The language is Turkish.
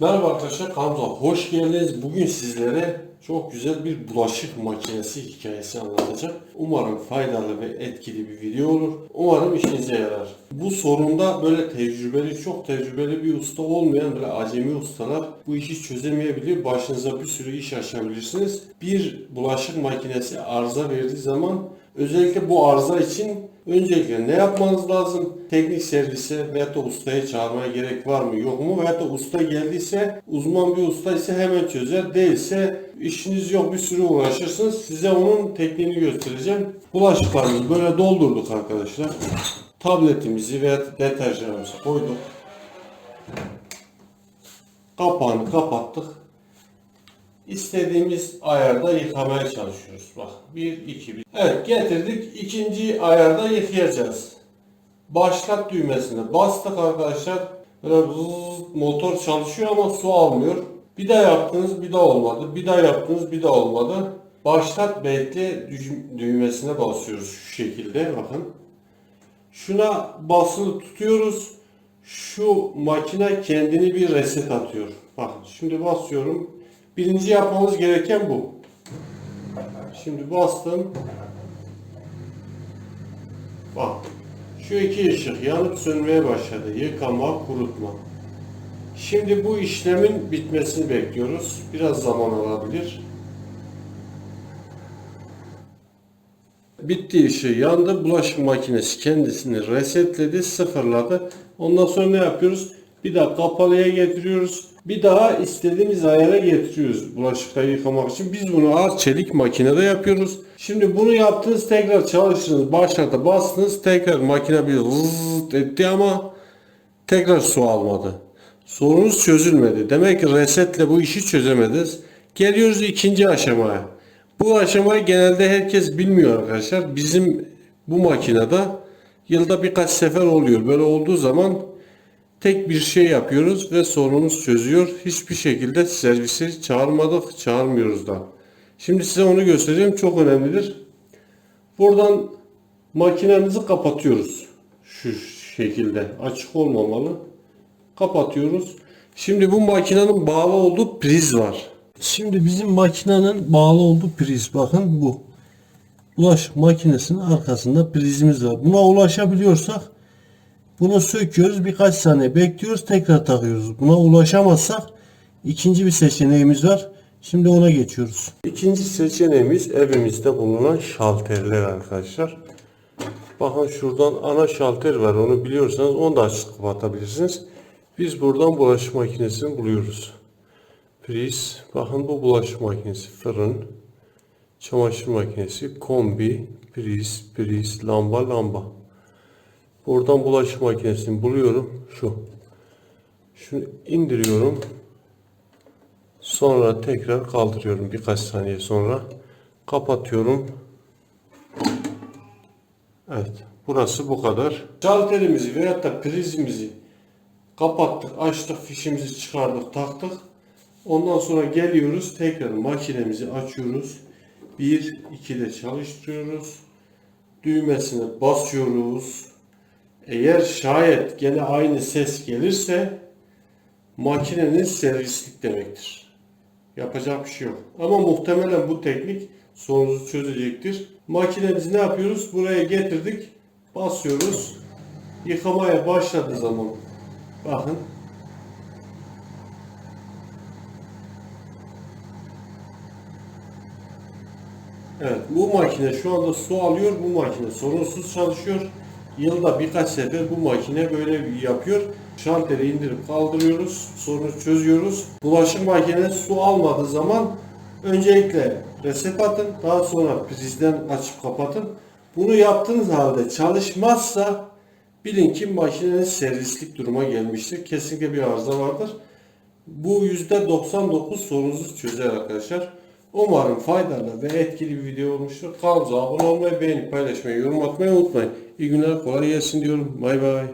Merhaba arkadaşlar kanalımıza hoş geldiniz. Bugün sizlere çok güzel bir bulaşık makinesi hikayesi anlatacağım. Umarım faydalı ve etkili bir video olur. Umarım işinize yarar. Bu sorunda böyle tecrübeli, çok tecrübeli bir usta olmayan böyle acemi ustalar bu işi çözemeyebilir. Başınıza bir sürü iş açabilirsiniz. Bir bulaşık makinesi arıza verdiği zaman Özellikle bu arıza için öncelikle ne yapmanız lazım? Teknik servise veya da ustayı çağırmaya gerek var mı yok mu? Veya da usta geldiyse uzman bir usta ise hemen çözer. Değilse işiniz yok bir sürü uğraşırsınız. Size onun tekniğini göstereceğim. Bulaşıklarımızı böyle doldurduk arkadaşlar. Tabletimizi veya deterjanımızı koyduk. Kapağını kapattık. İstediğimiz ayarda yıkamaya çalışıyoruz. Bak 1 2 1. Evet getirdik. İkinci ayarda yıkayacağız. Başlat düğmesine bastık arkadaşlar. Böyle motor çalışıyor ama su almıyor. Bir daha yaptınız bir daha olmadı. Bir daha yaptınız bir daha olmadı. Başlat düğ- düğmesine basıyoruz şu şekilde bakın. Şuna basılı tutuyoruz. Şu makine kendini bir reset atıyor. Bakın şimdi basıyorum. Birinci yapmamız gereken bu. Şimdi bastım. Bak. Şu iki ışık yanıp sönmeye başladı. Yıkama, kurutma. Şimdi bu işlemin bitmesini bekliyoruz. Biraz zaman alabilir. Bitti ışığı yandı. Bulaşık makinesi kendisini resetledi, sıfırladı. Ondan sonra ne yapıyoruz? Bir daha kapalıya getiriyoruz. Bir daha istediğimiz ayara getiriyoruz bulaşıkları yıkamak için. Biz bunu ağır çelik makinede yapıyoruz. Şimdi bunu yaptınız tekrar çalıştınız. Başlata bastınız tekrar makine bir zıt etti ama tekrar su almadı. Sorunuz çözülmedi. Demek ki resetle bu işi çözemediniz. Geliyoruz ikinci aşamaya. Bu aşamayı genelde herkes bilmiyor arkadaşlar. Bizim bu makinede yılda birkaç sefer oluyor. Böyle olduğu zaman tek bir şey yapıyoruz ve sorunumuz çözüyor. Hiçbir şekilde servisi çağırmadık, çağırmıyoruz da. Şimdi size onu göstereceğim. Çok önemlidir. Buradan makinemizi kapatıyoruz. Şu şekilde. Açık olmamalı. Kapatıyoruz. Şimdi bu makinenin bağlı olduğu priz var. Şimdi bizim makinenin bağlı olduğu priz bakın bu. Bulaşık makinesinin arkasında prizimiz var. Buna ulaşabiliyorsak bunu söküyoruz birkaç saniye bekliyoruz tekrar takıyoruz. Buna ulaşamazsak ikinci bir seçeneğimiz var. Şimdi ona geçiyoruz. İkinci seçeneğimiz evimizde bulunan şalterler arkadaşlar. Bakın şuradan ana şalter var onu biliyorsanız onu da açık kapatabilirsiniz. Biz buradan bulaşık makinesini buluyoruz. Priz, bakın bu bulaşık makinesi, fırın, çamaşır makinesi, kombi, priz, priz, lamba, lamba. Buradan bulaşık makinesini buluyorum. Şu. Şunu indiriyorum. Sonra tekrar kaldırıyorum birkaç saniye sonra. Kapatıyorum. Evet. Burası bu kadar. Şalterimizi veyahut da prizimizi kapattık, açtık, fişimizi çıkardık, taktık. Ondan sonra geliyoruz. Tekrar makinemizi açıyoruz. 1, 2'de çalıştırıyoruz. Düğmesine basıyoruz. Eğer şayet gene aynı ses gelirse makinenin servislik demektir. Yapacak bir şey yok. Ama muhtemelen bu teknik sorunuzu çözecektir. Makinemizi ne yapıyoruz? Buraya getirdik. Basıyoruz. Yıkamaya başladığı zaman bakın Evet bu makine şu anda su alıyor. Bu makine sorunsuz çalışıyor. Yılda birkaç sefer bu makine böyle yapıyor. Şalteri indirip kaldırıyoruz. Sorunu çözüyoruz. Bulaşık makinesi su almadığı zaman öncelikle reset atın. Daha sonra prizden açıp kapatın. Bunu yaptığınız halde çalışmazsa bilin ki makinenin servislik duruma gelmiştir. Kesinlikle bir arıza vardır. Bu %99 sorunuzu çözer arkadaşlar. Umarım faydalı ve etkili bir video olmuştur. Kanalımıza abone olmayı, beğenip paylaşmayı, yorum atmayı unutmayın. İyi günler, kolay gelsin diyorum. Bay bay.